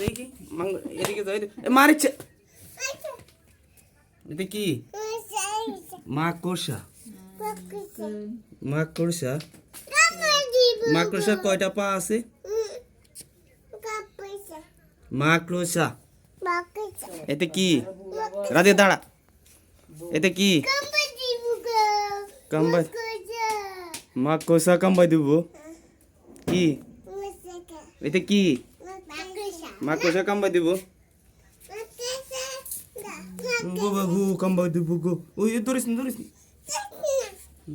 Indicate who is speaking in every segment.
Speaker 1: দেখি মাঙ্গ এদিকে যাই মারিচ্ছে। এটা কি? মাকড়সা। মাকড়সা? মাকড়সা কয়টা পা আছে? মাকড়সা। এতে কি? রাধে, দাঁড়া। এতে কি? কাম্বাই মাকড়সা কাম্বাই দিব। কি? এতে কি? মাকড়সা কাম্বাই দিব। গো বাবু কাম্বাই দিব গো। ওই ধরিস না ধরিস না।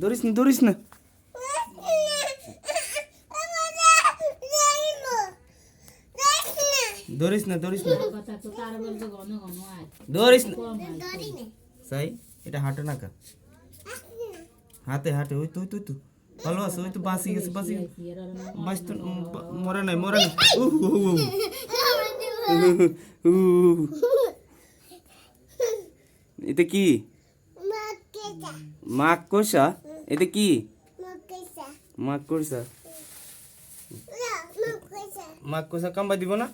Speaker 1: ধরিস না ধরিস না। ধরিস না ধরিস না।
Speaker 2: কথা তো তার বলতে ঘন ঘন
Speaker 1: ধরিস না। সাই এটা হাঁটে না কা। হাতে হাতে ওই তুই তুই তুই ভালো আছে? ওই তো বাঁচি গেছে বাঁচি বাঁচ তো মরে নাই মরে নাই। এটা কি? মাক কষা এটা কি? মাক কষা মাক কষা কাম্বা দিব না?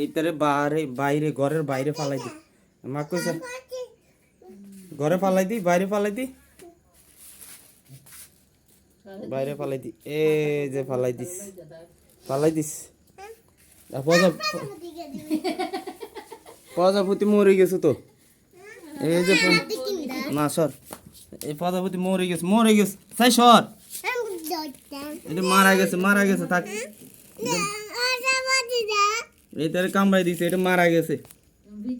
Speaker 1: এইটারে বাইরে বাইরে ঘরের বাইরে ফালাই দি মাক কষা ঘরে ফালাই দি বাইরে ফালাই দি। বাইরে ফালাই দি এ যে ফালাই দিস। ফালাই দিস। প্রজা- প্রজাপতি মরে গেছে তো। এই যে না সর। এই প্রজাপতি মরে গেছে মরে গেছে। তাই সর। এটা মারা গেছে মারা গেছে থাক। এটারে কামড়াই দিছে এটা মারা গেছে।